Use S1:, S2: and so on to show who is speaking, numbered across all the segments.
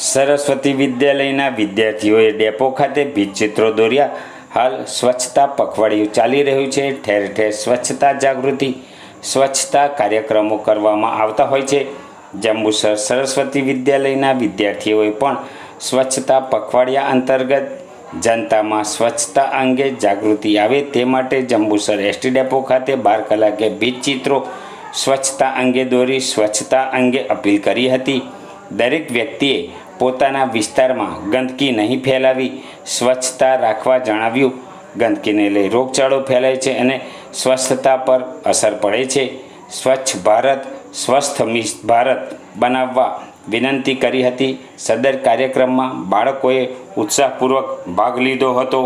S1: સરસ્વતી વિદ્યાલયના વિદ્યાર્થીઓએ ડેપો ખાતે ભીતચિત્રો દોર્યા. હાલ સ્વચ્છતા પખવાડિયું ચાલી રહ્યું છે. ઠેર ઠેર સ્વચ્છતા જાગૃતિ, સ્વચ્છતા કાર્યક્રમો કરવામાં આવતા હોય છે. જંબુસર સરસ્વતી વિદ્યાલયના વિદ્યાર્થીઓએ પણ સ્વચ્છતા પખવાડિયા અંતર્ગત જનતામાં સ્વચ્છતા અંગે જાગૃતિ આવે તે માટે જંબુસર એસટી ડેપો ખાતે બાર કલાકે ભીતચિત્રો સ્વચ્છતા અંગે દોરી, સ્વચ્છતા અંગે અપીલ કરી હતી. દરેક વ્યક્તિએ પોતાના વિસ્તારમાં ગંદકી નહીં ફેલાવી, સ્વચ્છતા રાખવા જણાવ્યું. ગંદકીને લઈ રોગચાળો ફેલાય છે અને સ્વસ્થતા પર અસર પડે છે. સ્વચ્છ ભારત, સ્વસ્થ ભારત બનાવવા વિનંતી કરી હતી. સદર કાર્યક્રમમાં બાળકોએ ઉત્સાહપૂર્વક ભાગ લીધો હતો.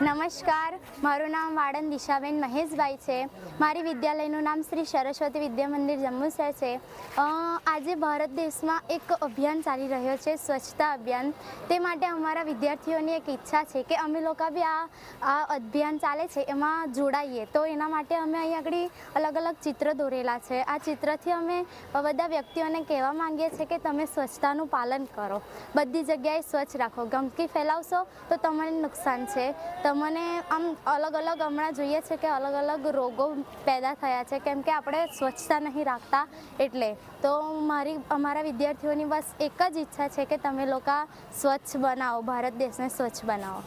S2: નમસ્કાર, મારું નામ વાડન દિશાબેન મહેશભાઈ છે. મારી વિદ્યાલયનું નામ શ્રી સરસ્વતી વિદ્યા મંદિર જંબુસર છે. આજે ભારત દેશમાં એક અભિયાન ચાલી રહ્યો છે, સ્વચ્છતા અભિયાન. તે માટે અમારા વિદ્યાર્થીઓની એક ઈચ્છા છે કે અમે લોકો બી આ આ અભિયાન ચાલે છે, એમાં જોડાઈએ. તો એના માટે અમે અહીં આગળ અલગ અલગ ચિત્ર દોરેલા છે. આ ચિત્રથી અમે બધા વ્યક્તિઓને કહેવા માંગીએ છીએ કે તમે સ્વચ્છતાનું પાલન કરો. બધી જગ્યાએ સ્વચ્છ રાખો. ગંદકી ફેલાવશો તો તમને નુકસાન છે. તમને આમ અલગ અલગ હમણાં જોઈએ છે કે અલગ અલગ રોગો પેદા થયા છે, કેમ કે આપણે સ્વચ્છતા નહીં રાખતા એટલે. તો મારી, અમારા વિદ્યાર્થીઓની બસ એક જ ઈચ્છા છે કે તમે લોકો સ્વચ્છ બનાવો, ભારત દેશને સ્વચ્છ બનાવો.